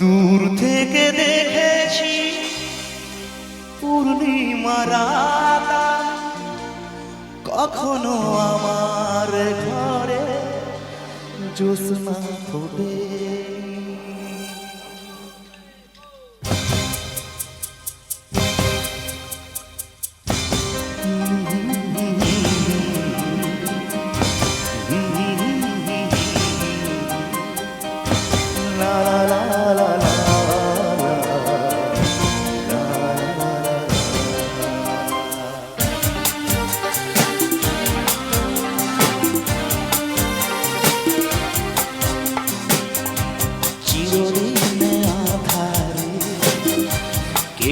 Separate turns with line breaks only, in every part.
দূর থেকে দেখেছি পূর্ণিমারা কখনো আমার ঘরে জোসনা ফোটে।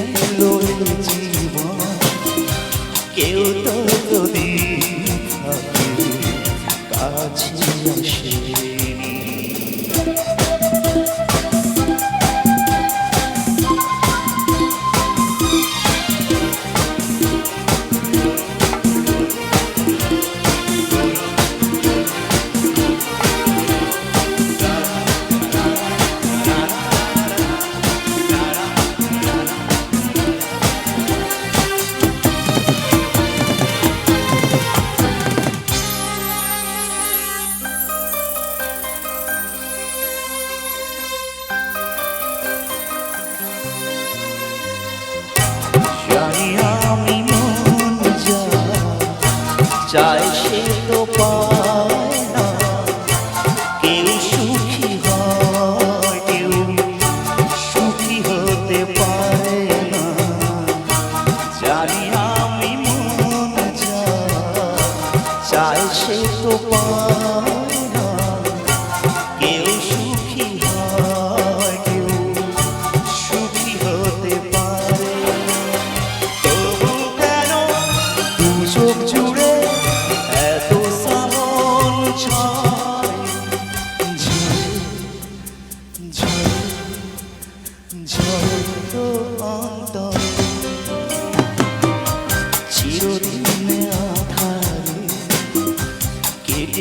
കയ്യിലൊളിച്ച് Maria.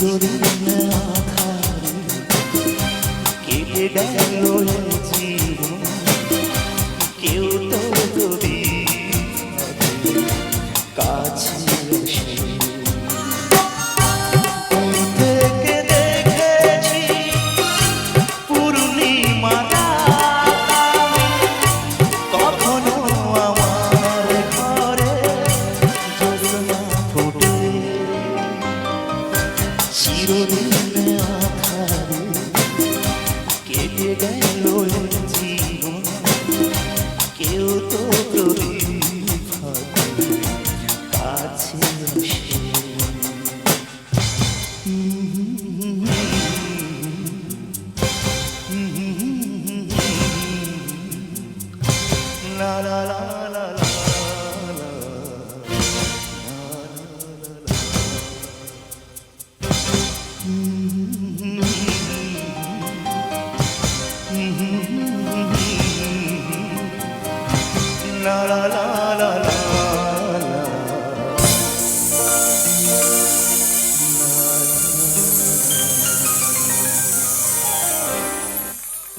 You're in the car, keep it down low. চিরদিন আধারে কেটে গেল la la la